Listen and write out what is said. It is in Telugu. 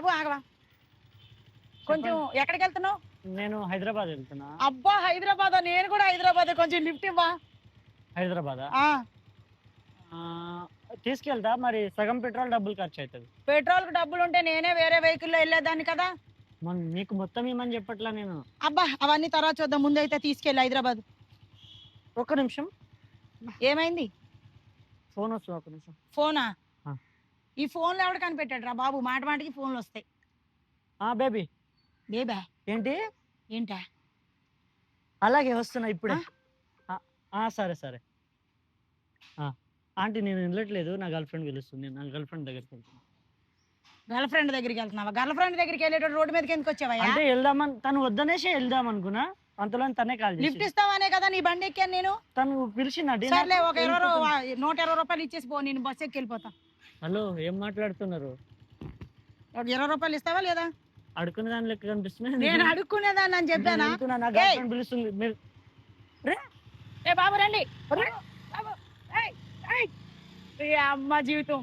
బాబు ఆగవా? కొంచెం ఎక్కడికి వెళ్తున్నావు? నేను హైదరాబాద్ వెళ్తున్నా. అబ్బా హైదరాబాద్? నేను కూడా హైదరాబాద్. కొంచెం లిఫ్ట్ ఇవ్వా. హైదరాబాద్? తీసుకెళ్తా. మరి సగం పెట్రోల్ డబ్బులు ఖర్చు అవుతుంది పెట్రోల్కు డబ్బులు ఉంటే నేనే వేరే వెహికల్లో వెళ్ళేదాన్ని కదా? మన నీకు మొత్తం ఇమ్మని చెప్పట్లా నేను? అబ్బా అవన్నీ తర్వాత చూద్దాం. ముందైతే తీసుకెళ్ళి హైదరాబాద్. ఒక్క నిమిషం. ఏమైంది? ఫోన్ వస్తుంది ఒక నిమిషం. ఫోనా. ఈ ఫోన్లో ఎవడు కనిపెట్టాడు రా బాబు? మాట మాటకి ఫోన్లు వస్తాయి. ఆ బేబీ. బేబా? ఏంటి? ఏంటా? అలాగే వస్తున్నా ఇప్పుడే. ఆ, ఆ, సరే సరే. ఆ, ఆంటీ నేను వెళ్ళట్లేదు నా గర్ల్ ఫ్రెండ్ పిలుస్తుంది. నా గర్ల్ ఫ్రెండ్ దగ్గరికి వెళ్తున్నా. గర్ల్ ఫ్రెండ్ దగ్గరికి వెళ్తున్నావా? గర్ల్ ఫ్రెండ్ దగ్గరికి వెళ్ళేటప్పుడు రోడ్డు మీదకి ఎందుకు వచ్చావయ్యా? అంటే వెళ్దామని తను వద్దనేసి వెళ్దాం అనుకున్నా. అంతలో తనే కాల్ లిఫ్ట్ చేసి ఇస్తావనే కదా నీ బండి ఎక్కాను నేను? తను పిలిచిందండి సర్లే ఒక ఇరవై రూ- నూట ఇరవై రూపాయలు ఇచ్చేసి పో నేను బస్ ఎక్కి వెళ్ళిపోతా. హలో ఏం మాట్లాడుతున్నారు? ఒక ఇరవై రూపాయలు ఇస్తావా లేదా? అడుకునే దాని లెక్క కనిపిస్తుంది నేను అడుక్కునేదాన్ని అని చెప్పానా? నా ఏయ్! పిలుస్తుంది. మీరు ఏ బాబు రండి! బాబు, ఏయ్, ఏయ్. ఈ అమ్మ జీవితం.